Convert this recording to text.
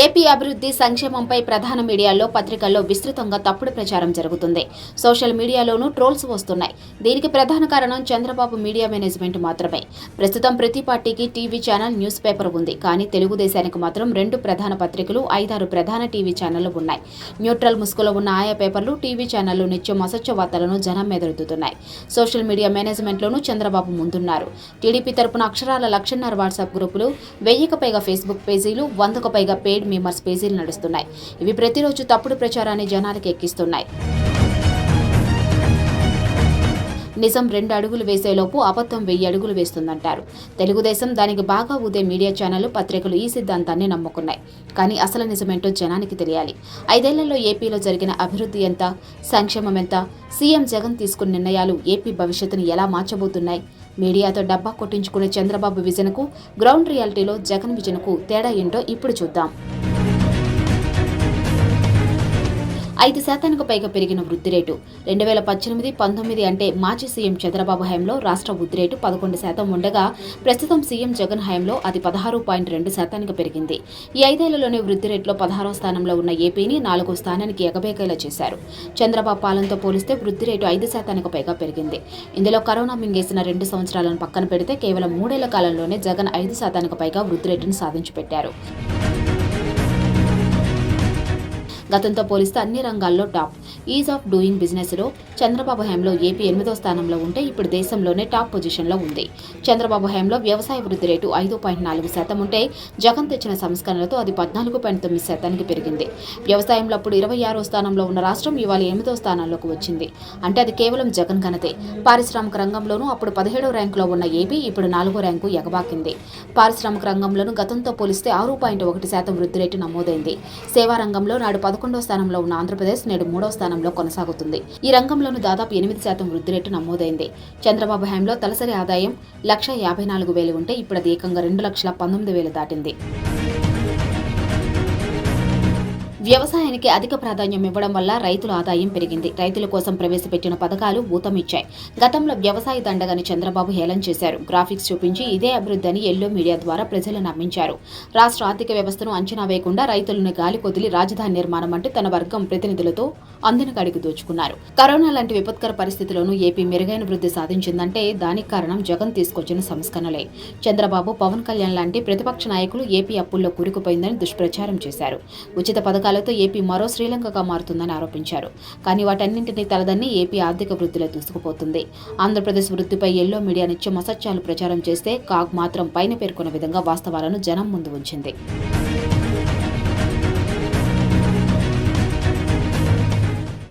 AP అభివృద్ధి సంక్షేమంపై ప్రధాన మీడియాలో పత్రికల్లో విస్తృతంగా తప్పుడు ప్రచారం జరుగుతుంది. సోషల్ మీడియాలోనూ ట్రోల్స్ వస్తున్నాయి. దీనికి ప్రధాన కారణం చంద్రబాబు మీడియా మేనేజ్మెంట్ మాత్రమే. ప్రస్తుతం ప్రతి పార్టీకి టీవీ ఛానల్ న్యూస్ పేపర్ ఉంది. కానీ తెలుగుదేశానికి మాత్రం రెండు ప్రధాన పత్రికలు ఐదారు ప్రధాన టీవీ ఛానళ్ళు ఉన్నాయి. న్యూట్రల్ ముసుగులో ఉన్న ఆయా పేపర్లు టీవీ ఛానళ్ళు నిత్యం అసత్య వార్తలను జనం మీద సోషల్ మీడియా మేనేజ్మెంట్లోనూ చంద్రబాబు ముందున్నారు. టీడీపీ తరపున అక్షరాల లక్షన్నర వాట్సాప్ గ్రూపులు వెయ్యికి పైగా ఫేస్బుక్ పేజీలు వందకు పైగా పెయిడ్ మీమర్స్ పేజీలు నడుస్తున్నాయి. ఇవి ప్రతిరోజు తప్పుడు ప్రచారాన్ని జనానికి ఎక్కిస్తున్నాయి. నిజం రెండు అడుగులు వేసేలోపు అబద్ధం వెయ్యి అడుగులు వేస్తుందంటారు. తెలుగుదేశం దానికి బాగా ఊదే మీడియా ఛానళ్ళు పత్రికలు ఈ సిద్ధాంతాన్ని నమ్ముకున్నాయి. కానీ అసలు నిజమేంటో జనానికి తెలియాలి. ఐదేళ్ళలో ఏపీలో జరిగిన అభివృద్ధి ఎంత సంక్షేమం ఎంత సీఎం జగన్ తీసుకున్న నిర్ణయాలు ఏపీ భవిష్యత్తును ఎలా మార్చబోతున్నాయి? మీడియాతో డబ్బా కొట్టించుకునే చంద్రబాబు విజన్కు గ్రౌండ్ రియాలిటీలో జగన్ విజన్కు తేడా ఏంటో ఇప్పుడు చూద్దాం. ఐదు శాతానికి పైగా పెరిగిన వృద్ధి రేటు. రెండు వేల పద్దెనిమిది పంతొమ్మిది అంటే మాజీ సీఎం చంద్రబాబు హయాంలో రాష్ట్ర వృద్ధి రేటు పదకొండు శాతం ఉండగా ప్రస్తుతం సీఎం జగన్ హయాంలో అది పదహారు పాయింట్ రెండు శాతానికి పెరిగింది. ఈ ఐదేళ్ళలోనే వృద్ధి రేటులో పదహారో స్థానంలో ఉన్న ఏపీని నాలుగో స్థానానికి ఎగబేకేలా చేశారు. చంద్రబాబు పాలనతో పోలిస్తే వృద్ధి రేటు ఐదు శాతానికి పైగా పెరిగింది. ఇందులో కరోనా మింగేసిన రెండు సంవత్సరాలను పక్కన పెడితే కేవలం మూడేళ్ళ కాలంలోనే జగన్ ఐదు శాతానికి పైగా వృద్ధి రేటును సాధించి పెట్టారు గతంతో పోలిస్తే అన్ని రంగాల్లో టాప్. ఈజ్ ఆఫ్ డూయింగ్ బిజినెస్లో చంద్రబాబు హయాంలో ఏపీ ఎనిమిదో స్థానంలో ఉంటే ఇప్పుడు దేశంలోనే టాప్ పొజిషన్లో ఉంది. చంద్రబాబు హయాంలో వ్యవసాయ వృద్ధి రేటు ఐదు పాయింట్ నాలుగు శాతం ఉంటే జగన్ తెచ్చిన సంస్కరణలతో అది పద్నాలుగు పాయింట్ తొమ్మిది శాతానికి పెరిగింది. వ్యవసాయంలో అప్పుడు ఇరవై ఆరో స్థానంలో ఉన్న రాష్ట్రం ఇవాళ ఎనిమిదో స్థానంలోకి వచ్చింది. అంటే అది కేవలం జగన్ ఘనతే. పారిశ్రామిక రంగంలోనూ అప్పుడు పదిహేడో ర్యాంకులో ఉన్న ఏపీ ఇప్పుడు నాలుగో ర్యాంకు ఎగబాకింది. పారిశ్రామిక రంగంలోనూ గతంతో పోలిస్తే ఆరు పాయింట్ ఒకటి శాతం వృద్ధి రేటు నమోదైంది. సేవా రంగంలో నాడు పదకొండో స్థానంలో ఉన్న ఆంధ్రప్రదేశ్ నేడు మూడో స్థానం స్థానంలో కొనసాగుతుంది. ఈ రంగంలోనూ దాదాపు ఎనిమిది శాతం వృద్ధి రేటు నమోదైంది. చంద్రబాబు హయాంలో తలసరి ఆదాయం లక్ష యాభై నాలుగు వేలు ఉంటే ఇప్పుడు అది ఏకంగా రెండు లక్షల పంతొమ్మిది వేలు దాటింది. వ్యవసాయానికి అధిక ప్రాధాన్యం ఇవ్వడం వల్ల రైతుల ఆదాయం పెరిగింది. రైతుల కోసం ప్రవేశపెట్టిన పథకాలు ఊతమిచ్చాయి. గతంలో వ్యవసాయ దండగని చంద్రబాబు హేళన చేశారు. గ్రాఫిక్స్ చూపించి ఇదే అభివృద్ధి అని ఎల్లో మీడియా ద్వారా ప్రజలు నమ్మించారు. రాష్ట్ర ఆర్థిక వ్యవస్థను అంచనా వేయకుండా రైతులను గాలి కొదిలి రాజధాని నిర్మాణం అంటూ తన వర్గం ప్రతినిధులతో అందిన కడిగి దోచుకున్నారు. కరోనా లాంటి విపత్కర పరిస్థితుల్లోనూ ఏపీ మెరుగైన వృద్ధి సాధించిందంటే దానికి కారణం జగన్ తీసుకొచ్చిన సంస్కరణలే. చంద్రబాబు పవన్ కళ్యాణ్ లాంటి ప్రతిపక్ష నాయకులు ఏపీ అప్పుల్లో కూరుకుపోయిందని దుష్ప్రచారం చేశారు. ఉచిత పథకాలు పథకాలతో ఏపీ మరో శ్రీలంకగా మారుతుందని ఆరోపించారు. కానీ వాటన్నింటినీ తలదన్ని ఏపీ ఆర్థిక వృద్ధిలో దూసుకుపోతుంది ఆంధ్రప్రదేశ్ వృద్ధిపై ఎల్లో మీడియా నిత్యం అసత్యాలు ప్రచారం చేస్తే కాగ్ మాత్రం పైన పేర్కొన్న విధంగా వాస్తవాలను జనం ముందు ఉంచింది.